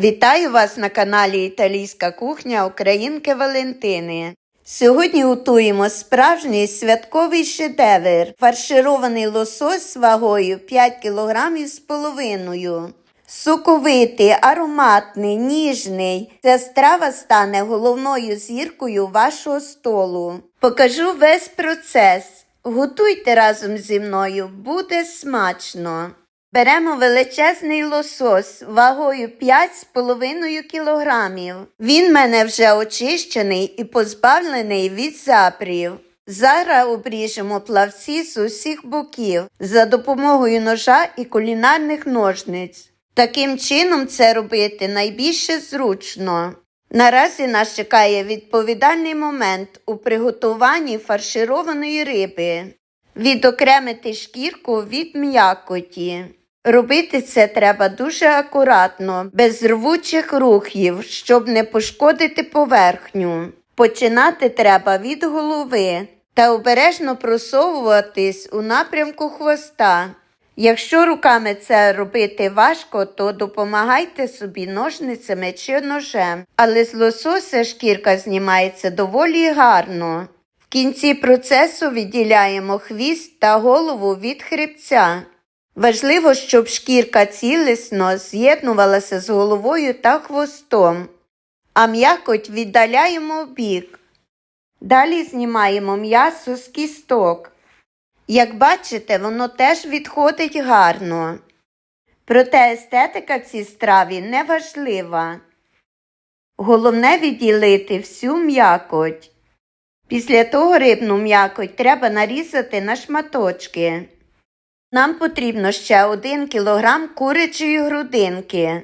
Вітаю вас на каналі Італійська кухня Українки Валентини. Сьогодні готуємо справжній святковий шедевр, фарширований лосось з вагою 5 кг з половиною. Соковитий, ароматний, ніжний. Ця страва стане головною зіркою вашого столу. Покажу весь процес. Готуйте разом зі мною, буде смачно. Беремо величезний лосось вагою 5,5 кілограмів. Він мене вже очищений і позбавлений від запрів. Зараз обріжемо плавці з усіх боків за допомогою ножа і кулінарних ножниць. Таким чином це робити найбільше зручно. Наразі нас чекає відповідальний момент у приготуванні фаршированої риби. Відокремити шкірку від м'якоті. Робити це треба дуже акуратно, без рвучих рухів, щоб не пошкодити поверхню. Починати треба від голови та обережно просовуватись у напрямку хвоста. Якщо руками це робити важко, то допомагайте собі ножницями чи ножем, але з лосося шкірка знімається доволі гарно. В кінці процесу відділяємо хвіст та голову від хребця. Важливо, щоб шкірка цілісно з'єднувалася з головою та хвостом, а м'якоть віддаляємо в бік. Далі знімаємо м'ясо з кісток. Як бачите, воно теж відходить гарно. Проте естетика цій страві не важлива. Головне відділити всю м'якоть. Після того рибну м'якоть треба нарізати на шматочки. Нам потрібно ще 1 кг курячої грудинки.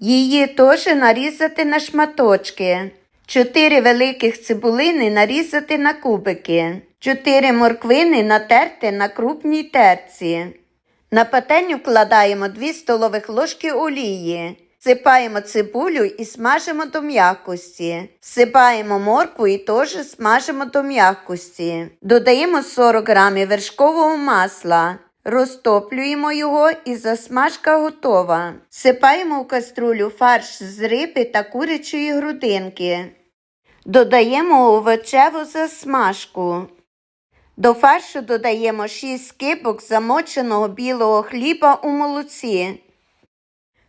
Її теж нарізати на шматочки. 4 великих цибулини нарізати на кубики. 4 морквини натерти на крупній терці. На пательню вкладаємо 2 столових ложки олії. Сипаємо цибулю і смажимо до м'якості. Сипаємо моркву і теж смажимо до м'якості. Додаємо 40 г вершкового масла. Розтоплюємо його і засмажка готова. Сипаємо в каструлю фарш з риби та курячої грудинки. Додаємо овочеву засмажку. До фаршу додаємо 6 скибок замоченого білого хліба у молоці.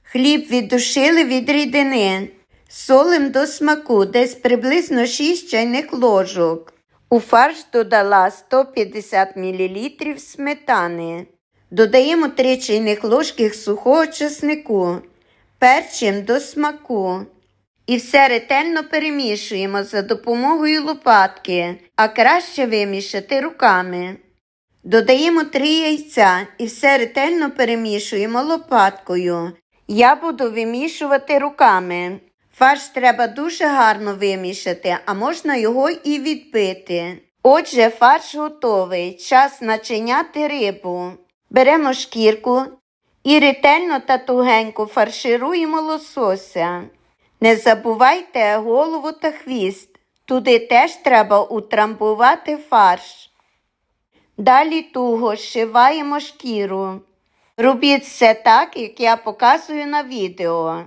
Хліб віддушили від рідини. Солим до смаку десь приблизно 6 чайних ложок. У фарш додала 150 мл сметани. Додаємо 3 чайних ложки сухого чеснику, перчим до смаку. І все ретельно перемішуємо за допомогою лопатки, а краще вимішати руками. Додаємо 3 яйця і все ретельно перемішуємо лопаткою. Я буду вимішувати руками. Фарш треба дуже гарно вимішати, а можна його і відбити. Отже, фарш готовий. Час начиняти рибу. Беремо шкірку і ретельно та тугенько фаршируємо лосося. Не забувайте голову та хвіст. Туди теж треба утрамбувати фарш. Далі туго зшиваємо шкіру. Робіть все так, як я показую на відео.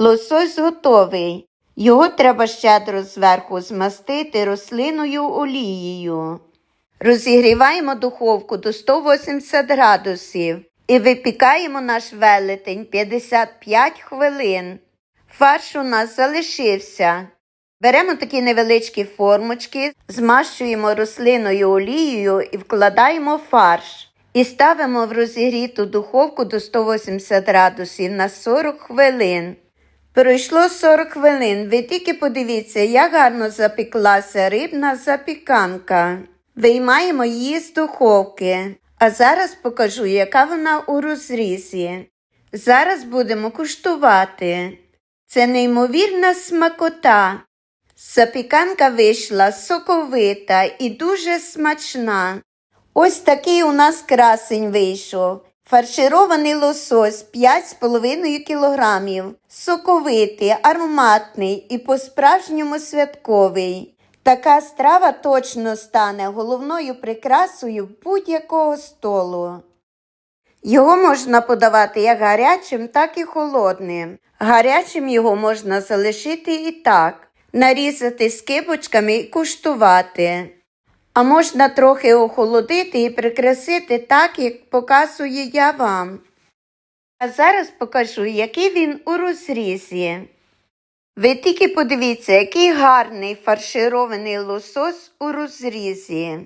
Лосось готовий. Його треба щедро зверху змастити рослиною олією. Розігріваємо духовку до 180 градусів і випікаємо наш велетень 55 хвилин. Фарш у нас залишився. Беремо такі невеличкі формочки, змащуємо рослиною олією і вкладаємо фарш. І ставимо в розігріту духовку до 180 градусів на 40 хвилин. Пройшло 40 хвилин. Ви тільки подивіться, як гарно запеклася рибна запіканка. Виймаємо її з духовки. А зараз покажу, яка вона у розрізі. Зараз будемо куштувати. Це неймовірна смакота. Запіканка вийшла соковита і дуже смачна. Ось такий у нас красень вийшов. Фарширований лосось 5,5 кг, соковитий, ароматний і по-справжньому святковий. Така страва точно стане головною прикрасою будь-якого столу. Його можна подавати як гарячим, так і холодним. Гарячим його можна залишити і так, нарізати скибочками і куштувати. А можна трохи охолодити і прикрасити так, як показую я вам. А зараз покажу, який він у розрізі. Ви тільки подивіться, який гарний фарширований лосось у розрізі.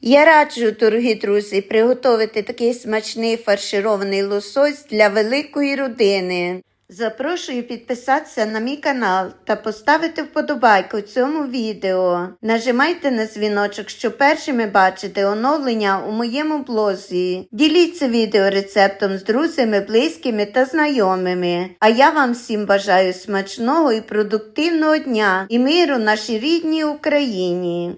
Я раджу, дорогі друзі, приготувати такий смачний фарширований лосось для великої родини. Запрошую підписатися на мій канал та поставити вподобайку цьому відео. Нажимайте на дзвіночок, щоб першими бачити оновлення у моєму блозі. Діліться відео рецептом з друзями, близькими та знайомими. А я вам всім бажаю смачного і продуктивного дня і миру нашій рідній Україні.